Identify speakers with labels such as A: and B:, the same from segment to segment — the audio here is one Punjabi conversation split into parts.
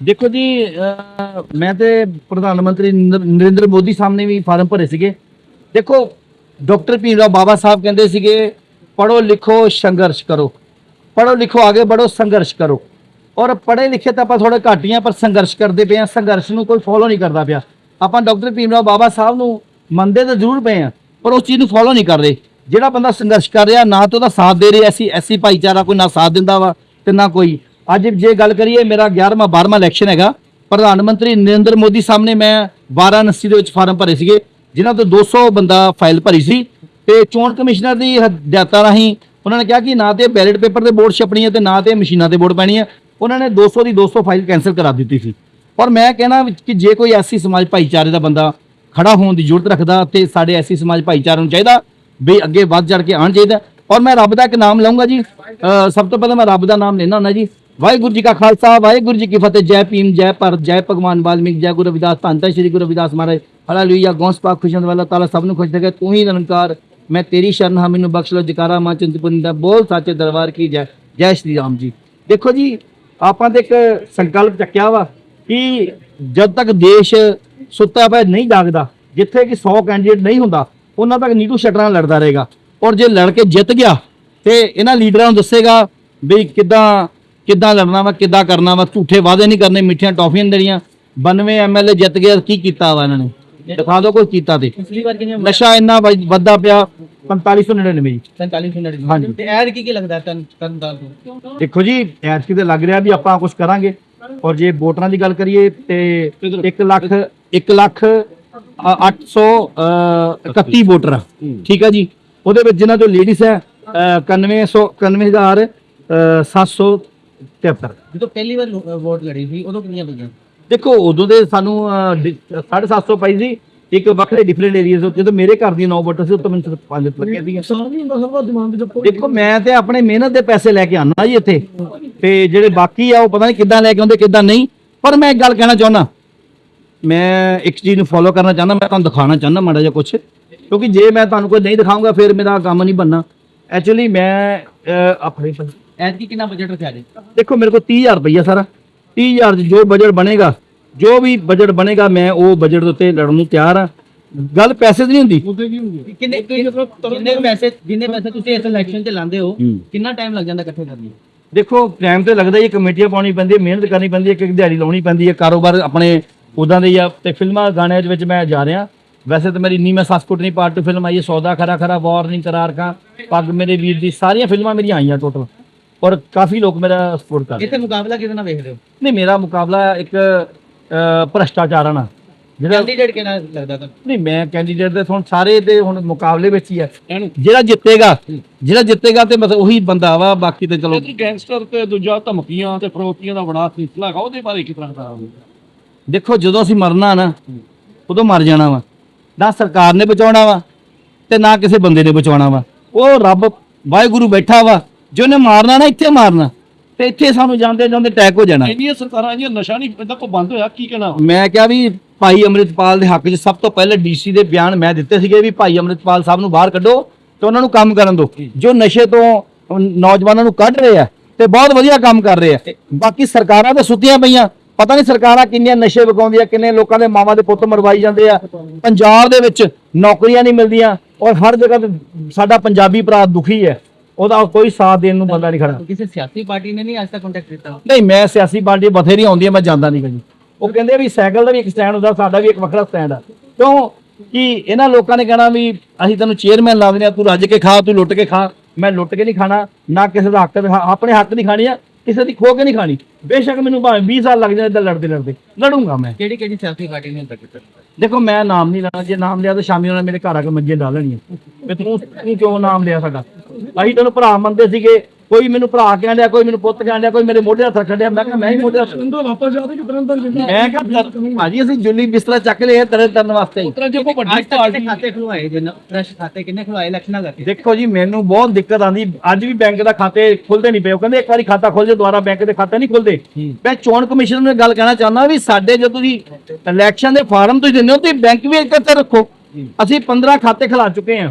A: ਦੇਖੋ ਜੀ ਮੈਂ ਤੇ ਪ੍ਰਧਾਨ ਮੰਤਰੀ ਨਰਿੰਦਰ ਨਰਿੰਦਰ ਮੋਦੀ ਸਾਹਮਣੇ ਵੀ ਫਾਰਮ ਭਰੇ ਸੀਗੇ। ਦੇਖੋ, ਡਾਕਟਰ ਭੀਮਰਾਓ ਬਾਬਾ ਸਾਹਿਬ ਕਹਿੰਦੇ ਸੀਗੇ ਪੜੋ ਲਿਖੋ, ਸੰਘਰਸ਼ ਕਰੋ। ਪੜੋ ਲਿਖੋ, ਆਗੇ ਬੜੋ ਸੰਘਰਸ਼ ਕਰੋ। ਔਰ ਪੜ੍ਹੇ ਲਿਖੇ ਤਾਂ ਆਪਾਂ ਥੋੜੇ ਘੱਟ ਹੀ ਆ, ਪਰ ਸੰਘਰਸ਼ ਕਰਦੇ ਪਏ ਆ, ਸੰਘਰਸ਼ ਨੂੰ ਕੋਈ ਫੋਲੋ ਨਹੀਂ ਕਰਦਾ ਪਿਆ। ਆਪਾਂ ਡਾਕਟਰ ਭੀਮਰਾਓ ਬਾਬਾ ਸਾਹਿਬ ਨੂੰ ਮੰਨਦੇ ਤਾਂ ਜ਼ਰੂਰ ਪਏ ਆ, ਪਰ ਉਸ ਚੀਜ਼ ਨੂੰ ਫੋਲੋ ਨਹੀਂ ਕਰ ਰਹੇ ਜਿਹੜਾ ਬੰਦਾ ਸੰਘਰਸ਼ ਕਰ ਰਿਹਾ, ਨਾ ਤਾਂ ਉਹਦਾ ਸਾਥ ਦੇ ਰਿਹਾ ਐਸੀ ਐਸੀ ਭਾਈਚਾਰਾ ਕੋਈ ਨਾ ਸਾਥ ਦਿੰਦਾ ਵਾ ਤੇ ਨਾ ਕੋਈ ਅੱਜ ਜੇ ਗੱਲ ਕਰੀਏ, ਮੇਰਾ 11ਵਾਂ 12ਵਾਂ ਇਲੈਕਸ਼ਨ ਹੈਗਾ। ਪ੍ਰਧਾਨ ਮੰਤਰੀ ਨਰਿੰਦਰ ਮੋਦੀ ਸਾਹਮਣੇ ਮੈਂ ਵਾਰਾਣਸੀ ਦੇ ਵਿੱਚ ਫਾਰਮ ਭਰੇ ਸੀਗੇ, ਜਿਨ੍ਹਾਂ ਤੋਂ 200 ਬੰਦਾ ਫਾਈਲ ਭਰੀ ਸੀ। ਤੇ ਚੋਣ ਕਮਿਸ਼ਨਰ ਦੀ ਹਦਾਇਤਾਂ ਰਾਹੀਂ ਉਹਨਾਂ ਨੇ ਕਿਹਾ ਕਿ ਨਾ ਤੇ ਬੈਲਟ ਪੇਪਰ ਤੇ ਵੋਟ ਛਪਣੀ ਹੈ ਤੇ ਨਾ ਤੇ ਮਸ਼ੀਨਾਂ ਤੇ ਵੋਟ ਪੈਣੀ ਹੈ। ਉਹਨਾਂ ਨੇ 200 ਦੀ 200 ਫਾਈਲ ਕੈਨਸਲ ਕਰਾ ਦਿੱਤੀ ਸੀ। ਪਰ ਮੈਂ ਕਹਿਣਾ ਕਿ ਜੇ ਕੋਈ ਐਸੀ ਸਮਾਜ ਭਾਈਚਾਰੇ ਦਾ ਬੰਦਾ ਖੜਾ ਹੋਣ ਦੀ ਜ਼ਰੂਰਤ ਰੱਖਦਾ ਤੇ ਸਾਡੇ ਐਸੀ ਸਮਾਜ ਭਾਈਚਾਰੇ ਨੂੰ ਚਾਹੀਦਾ ਵੀ ਅੱਗੇ ਵੱਧ ਚੜ ਕੇ ਆਉਣ ਚਾਹੀਦਾ। ਔਰ ਮੈਂ ਰੱਬ ਦਾ ਇੱਕ ਨਾਮ ਲਵਾਂਗਾ ਜੀ। ਸਭ ਤੋਂ ਪਹਿਲਾਂ ਮੈਂ ਰੱਬ ਦਾ ਨਾਮ ਲੈਣਾ ਹੁੰਦਾ ਜੀ। ਵਾਹਿਗੁਰੂ ਜੀ ਕਾ ਖਾਲਸਾ, ਵਾਹਿਗੁਰੂ ਜੀ ਕੀ ਫਤਿਹ। ਜੈ ਭੀਮ, ਜੈ ਭਾਰਤ, ਜੈ ਭਗਵਾਨ, ਵਾਲਮੀਕ, ਜੈ ਗੁਰੂ ਰਵਿਦਾਸ। ਧੰਨ ਸ਼੍ਰੀ ਗੁਰੂ ਰਵਿਦਾਸ ਮਹਾਰਾਜ। ਹਾਲੇਲੂਇਆ ਗੌਂਸ ਪਾਕ ਖੁਸ਼ੰਦ ਵਾਲਾ ਤਾਲਾ ਸਭ ਨੂੰ ਖੁਸ਼ ਰੱਖੇ। ਤੂੰ ਹੀ ਨਿਰੰਕਾਰ। ਮੈਂ ਤੇਰੀ ਸ਼ਰਨ ਹਾਂ, ਮੈਨੂੰ ਬਖਸ਼ ਲੋ ਜਕਾਰਾ ਮਾਂ ਚਿੰਤਪੁਰਨੀ ਦਾ ਬੋਲ ਸਾਚੇ ਦਰਬਾਰ ਕੀ ਜੈ। ਜੈ ਸ਼੍ਰੀ ਰਾਮ ਜੀ। ਦੇਖੋ ਜੀ, ਆਪਾਂ ਤੇ ਇੱਕ ਸੰਕਲਪ ਚੱਕਿਆ ਵਾ ਕਿ ਜਦ ਤੱਕ ਦੇਸ਼ ਸੁੱਤਾ ਪਿਆ ਨਹੀਂ ਜਾਗਦਾ, ਜਿੱਥੇ ਕਿ 100 ਕੈਂਡੀਡੇਟ ਨਹੀਂ ਹੁੰਦਾ, ਉਹਨਾਂ ਤੱਕ ਨੀਟੂ ਸ਼ਟਰਾਂ ਲੜਦਾ ਰਹੇਗਾ। ਔਰ ਜੇ ਲੜ ਕੇ ਜਿੱਤ ਗਿਆ, ਤੇ ਇਹਨਾਂ ਲੀਡਰਾਂ ਨੂੰ ਦੱਸੇਗਾ ਵੀ ਕਿੱਦਾਂ ਕਿੱਦਾਂ ਲੜਨਾ ਵਾ ਕਿੱਦਾਂ ਕਰਨਾ ਵਾ ਝੂਠੇ ਵਾਅਦੇ ਨਹੀਂ ਕਰਨੇ ਮਿੱਠੀਆਂ ਟੌਫੀਆਂ ਦੇਣੀਆਂ। 92 ਐਮਐਲਏ ਜਿੱਤ ਗਏ ਕੀ ਕੀਤਾ ਵਾ ਇਹਨਾਂ ਨੇ? ਦਿਖਾ ਦਿਓ ਕੋਈ ਕੀਤਾ ਤੇ।
B: ਪਿਛਲੀ ਵਾਰ ਕਿੰਨੇ
A: ਨਸ਼ਾ ਇੰਨਾ ਵਧ- ਪਿਆ 4599 ਜੀ।
B: 45 ਮਿੰਟ
A: ਹਾਂਜੀ।
B: ਤੇ ਐਰ ਕੀ ਕੀ ਲੱਗਦਾ ਤਨ ਤਨ ਦਾ
A: ਦੇਖੋ ਜੀ ਐਤਕੀ ਤੇ ਲੱਗ ਰਿਹਾ ਵੀ ਆਪਾਂ ਕੁਝ ਕਰਾਂਗੇ। ਔਰ ਜੇ ਵੋਟਰਾਂ ਦੀ ਗੱਲ ਕਰੀਏ ਤੇ 1 ਲੱਖ 1 ਲੱਖ 831 ਵੋਟਰ। ਠੀਕ ਆ ਜੀ? ਉਹਦੇ ਵਿੱਚ ਜਿਨ੍ਹਾਂ ਚੋਂ ਲੇਡੀਜ਼ ਹੈ 9100 91000 773
B: ਜਦੋਂ ਪਹਿਲੀ ਵਾਰ ਵੋਟ ਲੜੀ ਸੀ ਉਦੋਂ ਕਿੰਨੀਆਂ ਪਈਆਂ?
A: ਦੇਖੋ ਉਦੋਂ ਦੇ ਸਾਨੂੰ ਅਹ, ਡਿ- 750 ਪਾਈ ਸੀ। ਇੱਕ ਵੱਖਰੇ ਡਿਫਰੈਂਟ ਏਰੀਆਜ਼ ਉੱਤੇ ਜਦੋਂ ਮੇਰੇ ਘਰ ਦੀ 9 ਵੋਟਰ ਸੀ ਉੱਤੇ ਮੈਨੂੰ ਪੰਜ ਲੱਗੀਆਂ
B: ਵਿੱਚ
A: ਦੇਖੋ ਮੈਂ ਤੇ ਆਪਣੇ ਮਿਹਨਤ ਦੇ ਪੈਸੇ ਲੈ ਕੇ ਆਣਾ ਜੀ ਇੱਥੇ। ਤੇ ਜਿਹੜੇ ਬਾਕੀ ਆ ਉਹ ਪਤਾ ਨਹੀਂ ਕਿੱਦਾਂ ਲੈ ਕੇ ਆਉਂਦੇ ਕਿੱਦਾਂ ਨਹੀਂ। ਪਰ ਮੈਂ ਇੱਕ ਗੱਲ ਕਹਿਣਾ ਚਾਹੁੰਦਾ। ਮੈਂ ਇੱਕ ਚੀਜ਼ ਨੂੰ ਫੋਲੋ ਕਰਨਾ ਚਾਹੁੰਦਾ ਮੈਂ ਤੁਹਾਨੂੰ ਦਿਖਾਉਣਾ ਚਾਹੁੰਦਾ ਮਾੜਾ ਜਿਹਾ ਕੁਝ ਕਿਉਂਕਿ ਜੇ ਮੈਂ ਤੁਹਾਨੂੰ ਕੋਈ ਨਹੀਂ ਦਿਖਾਊਂਗਾ ਫਿਰ ਮੇਰਾ ਕੰਮ ਨਹੀਂ ਬਣਨਾ। ਐਕਚੁਅਲੀ ਮੈਂ ਆਪਣੇ
B: ਐਰ ਕੀ ਕਿੰਨਾ ਬਜਟ ਰੱਖਿਆ ਜੀ?
A: ਦੇਖੋ ਮੇਰੇ ਕੋਲ 30000 ਰੁਪਈਆ ਸਾਰਾ। 30000 ਚ ਜੋ ਬਜਟ ਬਣੇਗਾ ਜੋ ਵੀ ਬਜਟ ਬਣੇਗਾ ਮੈਂ ਉਹ ਬਜਟ ਦੇ ਉੱਤੇ ਲੜਨ ਨੂੰ ਤਿਆਰ ਆ। ਗੱਲ ਪੈਸੇ ਦੀ ਨਹੀਂ ਹੁੰਦੀ।
B: ਕਿੰਨੇ ਕਿੰਨੇ ਪੈਸੇ ਜਿੰਨੇ ਪੈਸੇ ਤੁਸੀਂ ਇਸ ਇਲੈਕਸ਼ਨ 'ਚ ਲਾਉਂਦੇ ਹੋ। ਕਿੰਨਾ ਟਾਈਮ ਲੱਗ ਜਾਂਦਾ ਇਕੱਠੇ ਕਰਨ ਨੂੰ?
A: ਦੇਖੋ ਟਾਈਮ ਤੇ ਲੱਗਦਾ ਹੀ ਕਮੇਟੀਆਂ ਪਾਉਣੀ ਪੈਂਦੀ ਹੈ ਮਿਹਨਤ ਕਰਨੀ ਪੈਂਦੀ ਹੈ ਇੱਕ ਇੱਕ ਦਿਹਾੜੀ ਲਾਉਣੀ ਪੈਂਦੀ ਹੈ ਕਾਰੋਬਾਰ ਆਪਣੇ ਉਦਾਂ ਦੇ ਆ। ਤੇ ਫਿਲਮਾਂ ਗਾਣਿਆਂ ਦੇ ਵਿੱਚ ਮੈਂ ਜਾ ਰਿਹਾ। ਵੈਸੇ ਤਾਂ ਮੇਰੀ ਨੀ ਮੈਂ ਸਸਕੁੱਟਣੀ ਪਾਰਟ 2 ਫਿਲਮ ਆਈ ਹੈ ਸੌਦਾ ਖਰਾ ਖਰਾ ਵਾਰਨਿੰਗ ਕਰਾਰ ਕਾ ਪੱਗ ਮੇਰੇ ਵੀਰ ਦੀ ਸਾਰੀਆਂ ਫਿਲਮਾਂ ਮੇਰੀਆਂ ਆਈਆਂ ਟੋਟਲ ਔਰ ਕਾਫੀ ਲੋਕ ਮੇਰਾ ਸਪੋਰਟ ਕਰ ਰਹੇ
B: ਇੱਥੇ ਮੁਕਾਬਲਾ ਕਿਹਦੇ ਨਾਲ ਵੇਖਦੇ ਹੋ?
A: ਨਹੀਂ ਮੇਰਾ ਮੁਕਾਬਲਾ ਇੱਕ ਭ੍ਰਸ਼ਟਾਚਾਰਾਂ ਨਾਲ ਜਿਹੜਾ
B: ਕੈਂਡੀਡੇਟ ਕਿਹੜਾ ਲੱਗਦਾ ਤੁਹਾਨੂੰ?
A: ਨਹੀਂ ਮੈਂ ਕੈਂਡੀਡੇਟ ਦੇ ਹੁਣ ਸਾਰੇ ਦੇ ਹੁਣ ਮੁਕਾਬਲੇ ਵਿੱਚ ਹੀ ਹੈ ਜਿਹੜਾ ਜਿੱਤੇਗਾ ਜਿਹੜਾ ਜਿੱਤੇਗਾ ਤੇ ਮਤਲਬ ਉਹੀ ਬੰਦਾ ਵਾ ਬਾਕੀ ਤੇ ਚਲੋ।
C: ਇਹ ਗੈਂਗਸਟਰ ਤੇ ਦੂਜਾ ਧਮਕੀਆਂ ਤੇ ਫਰੋਤੀਆਂ ਦਾ ਬੜਾ ਸਿਲਸਿਲਾ ਹੈਗਾ ਉਹਦੇ ਬਾਰੇ ਕਿਸ ਤਰ੍ਹਾਂ ਦਾ
A: ਦੇਖੋ ਜਦੋਂ ਅਸੀਂ ਮਰਨਾ ਨਾ ਉਦੋਂ ਮਰ ਜਾਣਾ ਵਾ। ਨਾ ਸਰਕਾਰ ਨੇ ਬਚਾਉਣਾ ਵਾ ਤੇ ਨਾ ਕਿਸੇ ਬੰਦੇ ਨੇ ਬਚਾਉਣਾ ਵਾ। ਉਹ ਰੱਬ ਵਾਹਿਗੁਰੂ ਬੈਠਾ ਵਾ। ਜਿਹਨੇ ਮਾਰਨਾ ਨਾ ਇੱਥੇ ਮਾਰਨਾ ਤੇ ਇੱਥੇ ਸਾਨੂੰ ਜਾਂਦੇ ਜਾਂਦੇ ਅਟੈਕ ਹੋ ਜਾਣਾ।
C: ਇੰਨੀਆਂ ਸਰਕਾਰਾਂ ਇਹ ਨਸ਼ਾ ਨਹੀਂ ਇਦਾਂ ਕੋ ਬੰਦ ਹੋਇਆ ਕੀ ਕਹਿਣਾ?
A: ਮੈਂ ਕਿਹਾ ਵੀ ਭਾਈ ਅੰਮ੍ਰਿਤਪਾਲ ਦੇ ਹੱਕ 'ਚ ਸਭ ਤੋਂ ਪਹਿਲੇ ਡੀਸੀ ਦੇ ਬਿਆਨ ਮੈਂ ਦਿੱਤੇ ਸੀਗੇ ਵੀ ਭਾਈ ਅੰਮ੍ਰਿਤਪਾਲ ਸਾਹਿਬ ਨੂੰ ਬਾਹਰ ਕੱਢੋ ਤੇ ਉਹਨਾਂ ਨੂੰ ਕੰਮ ਕਰਨ ਦਿਓ ਜੋ। ਨਸ਼ੇ ਤੋਂ ਨੌਜਵਾਨਾਂ ਨੂੰ ਕੱਢ ਰਹੇ ਆ ਤੇ ਬਹੁਤ ਵਧੀਆ ਕੰਮ ਕਰ ਰਹੇ ਆ। ਬਾਕੀ ਸਰਕਾਰਾਂ ਤੇ ਸੁੱਤੀਆਂ ਪਈਆਂ। ਪਤਾ ਨਹੀਂ ਸਰਕਾਰਾਂ ਕਿੰਨੀਆਂ ਨਸ਼ੇ ਵਿਕਾਉਂਦੀਆਂ ਕਿੰਨੇ ਲੋਕਾਂ ਦੇ ਮਾਵਾਂ ਦੇ ਪੁੱਤ ਮਰਵਾਈ ਜਾਂਦੇ ਆ। ਪੰਜਾਬ ਦੇ ਵਿੱਚ ਨੌਕਰੀਆਂ ਨਹੀਂ ਮਿਲਦੀਆਂ ਔਰ ਹਰ ਜਗ੍ਹਾ ਤੇ ਸਾਡਾ ਪੰਜਾਬੀ ਭਰਾ ਦੁਖੀ ਹੈ। ਉਹਦਾ ਕੋਈ ਸਾਥ ਦੇਣ ਨੂੰ ਬੰਦਾ ਨਹੀਂ ਖੜਾ।
B: ਕਿਸੇ ਸਿਆਸੀ ਪਾਰਟੀ ਨੇ ਨਹੀਂ ਅੱਜ ਤੱਕ ਕੰਟੈਕਟ ਕੀਤਾ?
A: ਨਹੀਂ ਮੈਂ ਸਿਆਸੀ ਪਾਰਟੀ ਬਥੇਰੀ ਆਉਂਦੀ ਹੈ ਮੈਂ ਜਾਂਦਾ ਨਹੀਂ ਜੀ ਉਹ ਕਹਿੰਦੇ ਵੀ ਸਾਈਕਲ ਦਾ ਵੀ ਇੱਕ ਸਟੈਂਡ ਹੁੰਦਾ ਸਾਡਾ ਵੀ ਇੱਕ ਵੱਖਰਾ ਸਟੈਂਡ ਆ। ਕਿਉਂ? ਕਿ ਇਹਨਾਂ ਲੋਕਾਂ ਨੇ ਕਹਿਣਾ ਵੀ ਅਸੀਂ ਤੈਨੂੰ ਚੇਅਰਮੈਨ ਲਾ ਦਿੰਦੇ ਆ ਤੂੰ ਰੱਜ ਕੇ ਖਾ ਤੂੰ ਲੁੱਟ ਕੇ ਖਾ। ਮੈਂ ਲੁੱਟ ਕੇ ਨਹੀਂ ਖਾਣਾ ਨਾ ਕਿਸੇ ਦਾ ਹੱਕ ਆਪਣੇ ਹੱਕ ਦੀ ਖਾਣੀ ਆ ਕਿਸੇ ਦੀ ਖੋ ਕੇ ਨਹੀਂ ਖਾਣੀ। ਬੇਸ਼ੱਕ ਮੈਨੂੰ ਭਾਵੇਂ 20 ਸਾਲ ਲੱਗ ਜਾਣ ਇਦਾਂ ਲੜਦੇ ਲੜਦੇ ਲੜੂੰਗਾ ਮੈਂ।
B: ਕਿਹੜੀ ਕਿਹੜੀ ਸਿਆਸੀ ਪਾਰਟੀ ਨੇ ਕੰਟੈਕਟ ਕੀਤਾ?
A: ਦੇਖੋ, ਮੈਂ ਨਾਮ ਨਹੀਂ ਲੈਣਾ। ਜੇ ਨਾਮ ਲਿਆ ਤਾਂ ਸ਼ਾਮੀ ਉਹਨਾਂ ਨੇ ਮੇਰੇ ਘਰ ਆ ਕੇ ਮੰਜੇ ਲਾ ਲੈਣੀਆਂ। ਵੀ ਤੂੰ ਤੂੰ ਕਿਉਂ ਨਾਮ ਲਿਆ ਸਾਡਾ? ਅਸੀਂ ਤੈਨੂੰ ਭਰਾ ਮੰਨਦੇ ਸੀਗੇ। ਕੋਈ ਮੈਨੂੰ ਭਰਾ ਕਹਿਣ ਡਿਆ ਕੋਈ ਮੈਨੂੰ ਪੁੱਤ ਕਹਿਣ ਡਿਆ ਕੋਈ ਮੇਰੇ ਮੋਢੇ ਹੱਥ ਰੱਖਣ ਡਿਆ ਮੈਂ ਕਿਹਾ ਮੈਂ ਹੀ ਮੋਢੇ ਹੱਥ
C: ਅੰਦਰ ਵਾਪਸ ਜਾ ਕੇ ਤੁਰਨ ਤੱਕ
A: ਮੈਂ ਕਿਹਾ ਤਰ- ਭਾਜੀ ਅਸੀਂ ਜੁੱਲੀ ਬਿਸਤਰਾ ਚੱਕ ਤੇਰੇ ਤਰਨ ਵਾਸਤੇ ਹੀ।
C: ਤਰ੍ਹਾਂ ਜੇ ਕੋ ਵੱਡੀ
B: ਅੱਜ ਤੱਕ
C: ਪਾਰਟੀ
B: ਖਾਤੇ ਖੁਲਵਾਏ ਜਿੰਨਾ ਫਰੈਸ਼ ਖਾਤੇ ਕਿੰਨੇ ਖੁਲਵਾਏ ਇਲੈਕਸ਼ਨਾਂ ਕਰਕੇ?
A: ਦੇਖੋ ਜੀ ਮੈਨੂੰ ਬਹੁਤ ਦਿੱਕਤ ਆਂਦੀ। ਅੱਜ ਵੀ ਬੈਂਕ ਦਾ ਖਾਤੇ ਖੁੱਲਦੇ ਨਹੀਂ ਪਏ। ਉਹ ਕਹਿੰਦੇ ਇੱਕ ਵਾਰੀ ਖਾਤਾ ਖੁੱਲ ਜੇ ਦੁਬਾਰਾ ਬੈਂਕ ਦੇ ਖਾਤੇ ਨਹੀਂ ਖੁੱਲਦੇ। ਮੈਂ ਚੋਣ ਕਮਿਸ਼ਨ ਨੂੰ ਇਹ ਗੱਲ ਕਹਿਣਾ ਚਾਹੁੰਦਾ ਵੀ ਸਾਡੇ ਜਦੋਂ ਤੁਸੀਂ ਇਲੈਕਸ਼ਨ ਦੇ ਫਾਰਮ ਤੁਸੀਂ ਦਿੰਦੇ ਹੋ ਤੇ ਬੈਂਕ ਵੀ ਇੱਕ ਤੇ ਰੱਖੋ। ਅਸੀਂ 15 ਖਾਤੇ ਖਿਲਾ ਚੁੱਕੇ ਹਾਂ।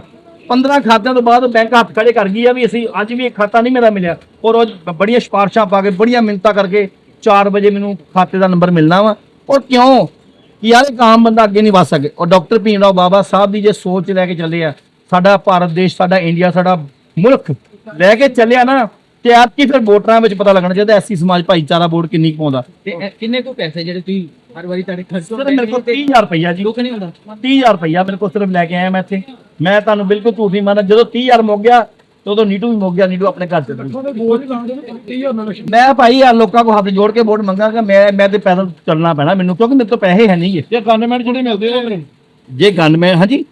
A: 15 ਖਾਤਿਆਂ ਤੋਂ ਬਾਅਦ ਬੈਂਕ ਹੱਥ ਖੜੇ ਕਰ ਗਈ ਆ ਵੀ ਅਸੀਂ ਅੱਜ ਵੀ ਇੱਕ ਖਾਤਾ ਨਹੀਂ ਮੇਰਾ ਮਿਲਿਆ। ਔਰ ਉਹ ਬੜੀਆਂ ਸਿਫਾਰਸ਼ਾਂ ਪਾ ਕੇ, ਬੜੀਆਂ ਮਿੰਨਤਾਂ ਕਰਕੇ 4 ਵਜੇ ਮੈਨੂੰ ਖਾਤੇ ਦਾ ਨੰਬਰ ਮਿਲਣਾ ਵਾ। ਔਰ ਕਿਉਂ? ਕਿ ਯਾਰ ਇੱਕ ਆਮ ਬੰਦਾ ਅੱਗੇ ਨਹੀਂ ਵਧ ਸਕੇ। ਔਰ ਡਾਕਟਰ ਭੀਮ ਰਾਓ ਬਾਬਾ ਸਾਹਿਬ ਦੀ ਜੇ ਸੋਚ ਲੈ ਕੇ ਚੱਲੇ ਆ, ਸਾਡਾ ਭਾਰਤ ਦੇਸ਼, ਸਾਡਾ ਇੰਡੀਆ, ਸਾਡਾ ਮੁਲਕ ਲੈ ਕੇ ਚੱਲਿਆ ਨਾ ਤੇ ਆਪ ਕੀ ਫਿਰ ਵੋਟਰਾਂ ਵਿੱਚ ਪਤਾ ਲੱਗਣਾ ਚਾਹੀਦਾ ਐਸੀ ਸਮਾਜ ਭਾਈਚਾਰਾ ਵੋਟ ਕਿੰਨੀ ਕੁ ਪਾਉਂਦਾ?
B: ਤੇ ਇਹ ਕਿੰਨੇ ਕੋ ਪੈਸੇ ਜਿਹੜੇ ਤੁਸੀਂ ਹਰ ਵਾਰੀ ਤੁਹਾਡੇ ਖਰਚ
A: ਸਿਰਫ ਮੇਰੇ ਕੋਲ 30000 ਰੁਪਈਆ ਜੀ।
B: ਦੁੱਖ ਨਹੀਂ ਹੁੰਦਾ?
A: 30000 ਰੁਪਈਆ ਮੇਰੇ ਕੋਲ ਸਿਰਫ ਲੈ ਕੇ ਆਇਆ ਮੈਂ ਇੱਥੇ। ਮੈਂ ਤੁਹਾਨੂੰ ਬਿਲਕੁਲ ਝੂਠ ਨਹੀਂ ਜਦੋਂ 30000 ਮੁੱਕ ਗਿਆ ਤੇ ਉਦੋਂ ਨੀਟੂ ਵੀ ਮੁੱਕ ਗਿਆ ਨੀਟੂ ਆਪਣੇ ਘਰ ਚਲਾ ਮੈਂ ਭਾਈ ਆ ਲੋਕਾਂ ਕੋ ਹੱਥ ਜੋੜ ਕੇ ਵੋਟ ਮੰਗਾਂਗਾ ਮੈਂ ਮੈਂ ਤੇ ਪੈਦਲ ਚੱਲਣਾ ਪੈਣਾ ਮੈਨੂੰ ਕਿਉਂਕਿ ਮੇਰੇ ਤੋਂ ਪੈਸੇ ਹੈ ਨਹੀਂਗੇ
C: ਇਹ ਗਵਰਨਮੈਂਟ ਜਿਹੜੇ ਮਿਲਦੇ ਉਹ
A: ਜੇ ਗਨਮੈਨ ਹਾਂਜੀ।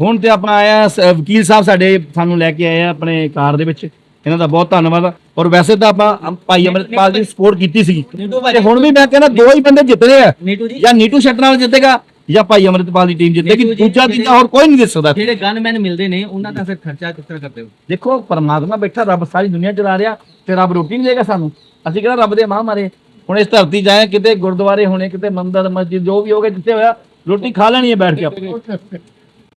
A: ਹੁਣ ਤੇ ਆਪਾਂ ਆਇਆ ਵਕੀਲ ਸਾਹਿਬ ਸਾਡੇ ਸਾਨੂੰ ਲੈ ਕੇ ਆਏ ਆ ਆਪਣੇ ਕਾਰ ਦੇ ਵਿੱਚ। ਇਹਨਾਂ ਦਾ ਬਹੁਤ ਧੰਨਵਾਦ ਔਰ ਵੈਸੇ ਤਾਂ ਆਪਾਂ ਅਮ- ਭਾਈ ਅਮਰਿਤਪਾਲ ਦੀ ਸਪੋਰਟ ਕੀਤੀ ਸੀ
B: ਨੀਟੂ
A: ਤੇ ਹੁਣ ਵੀ ਮੈਂ ਕਹਿੰਦਾ ਦੋ ਹੀ ਬੰਦੇ ਜਿੱਤਦੇ ਆ।
B: ਨੀਟੂ ਜੀ।
A: ਜਾਂ ਨੀਟੂ ਸ਼ੈਟਰ ਨਾਲ ਜਿੱਤੇਗਾ ਜਾਂ ਭਾਈ ਅਮਰਿਤਪਾਲ ਦੀ ਟੀਮ ਜਿੱਤੇਗੀ।
B: ਨੀਟੂ ਜੀ,
A: ਦੂਜਾ ਤੀਜਾ ਹੋਰ ਕੋਈ ਨਹੀਂ ਜਿੱਤ ਸਕਦਾ।
B: ਜਿਹੜੇ ਗਨਮੈਨ ਮਿਲਦੇ ਨੇ ਉਹਨਾਂ ਦਾ ਫਿਰ ਖਰਚਾ ਕਿਸ ਤਰ੍ਹਾਂ ਕਰਦੇ ਹੋ?
A: ਦੇਖੋ ਪਰਮਾਤਮਾ ਬੈਠਾ ਰੱਬ ਸਾਰੀ ਦੁਨੀਆ ਚਲਾ ਰਿਹਾ ਤੇ ਰੱਬ ਰੋਟੀ ਨਹੀਂ ਦੇਗਾ ਸਾਨੂੰ। ਅਸੀਂ ਕਿਹੜਾ ਰੱਬ ਦੇ ਮਾਂ ਮਾਰੇ? ਹੁਣ ਇਸ ਧਰਤੀ ਜਾਏ ਕਿਤੇ ਗੁਰਦੁਆਰੇ ਹੋਣੇ ਕਿਤੇ ਮੰਦਰ ਮਸਜਿਦ ਜੋ ਵੀ ਹੋਵੇ ਜਿੱਥੇ ਹੋਇਆ ਰੋਟੀ ਖਾ ਲੈਣੀ ਹੈ ਬੈਠ ਕੇ ਆਪਾਂ।